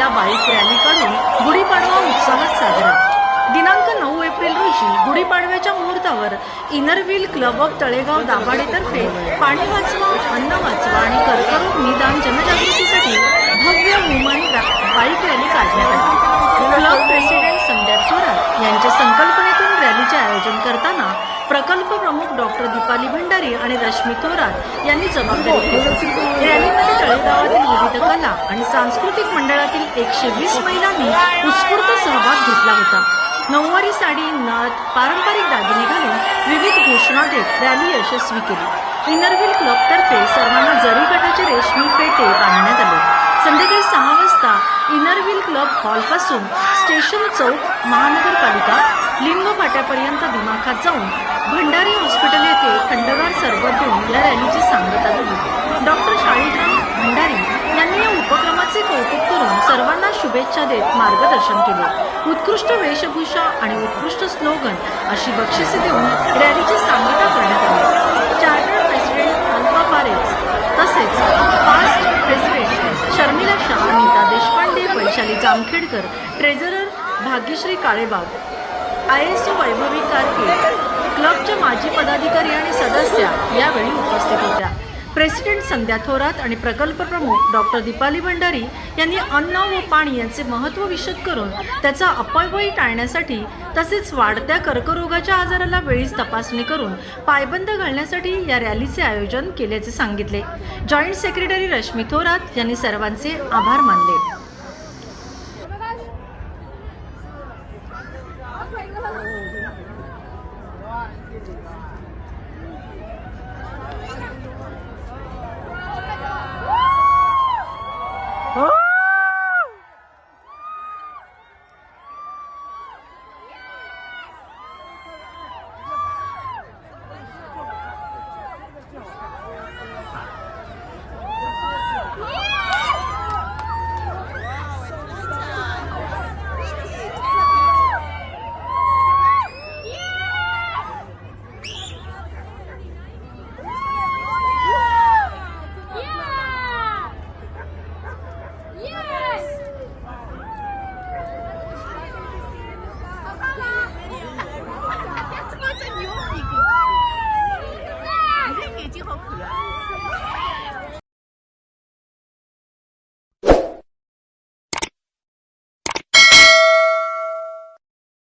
पोशाखात महिला bike rally काढून गुढीपाडवा उत्साहात साजरा. दिनांक नऊ एप्रिल रोजी गुढीपाडव्याच्या मुहूर्तावर Inner Wheel club of Talegaon दाभाडेतर्फे पाणी वाचवा अन्न वाचवा आणि कर्करोग निदान जनजागृतीसाठी भव्य वुमन बाईक रॅली काढण्यात आली. क्लब प्रेसिडेंट संध्या थोरात यांच्या संकल्पनेतून रॅलीचे आयोजन करताना प्रकल्प प्रमुख डॉक्टर दीपाली भंडारी आणि रश्मी थोरात यांनी जबाबदारी रॅलीमध्ये तळेगावातील विविध कला आणि सांस्कृतिक मंडळातील एकशे वीस महिलांनी उत्स्फूर्त सहभाग घेतला होता. नऊवारी साडी नथ पारंपरिक दागिने घालून विविध घोषणा देत रॅली यशस्वी केली. इनरव्हील क्लबतर्फे सर्वांना जरी गटाचे हॉलपासून स्टेशन चौक महानगरपालिका लिंगपाट्यापर्यंत दिमाखात जाऊन भंडारी हॉस्पिटल येथे खंडगार सरबत देऊन या रॅलीची सांगता झाली. डॉक्टर शाळीराम भंडारी यांनी या उपक्रमाचे कौतुक करून सर्वांना शुभेच्छा देत मार्गदर्शन केले. उत्कृष्ट वेशभूषा आणि उत्कृष्ट स्लोगन अशी बक्षिसे देऊन रॅलीची सांगता करण्यात आली. Charter Wankhedkar treasurer Bhagyashree Kalebag I S O Vaibhavi Karke क्लबच्या माजी पदाधिकारी आणि सदस्या यावेळी उपस्थित होत्या. प्रेसिडेंट संध्या थोरात आणि प्रकल्प प्रमुख डॉक्टर दीपाली भंडारी यांनी अन्न व पाणी यांचे महत्त्व विशद करून त्याचा अपव्यय टाळण्यासाठी तसेच वाढत्या कर्करोगाच्या आजाराला वेळीच तपासणी करून पायबंद घालण्यासाठी या रॅलीचे आयोजन केल्याचे सांगितले. जॉईंट सेक्रेटरी रश्मी थोरात यांनी सर्वांचे आभार मानले.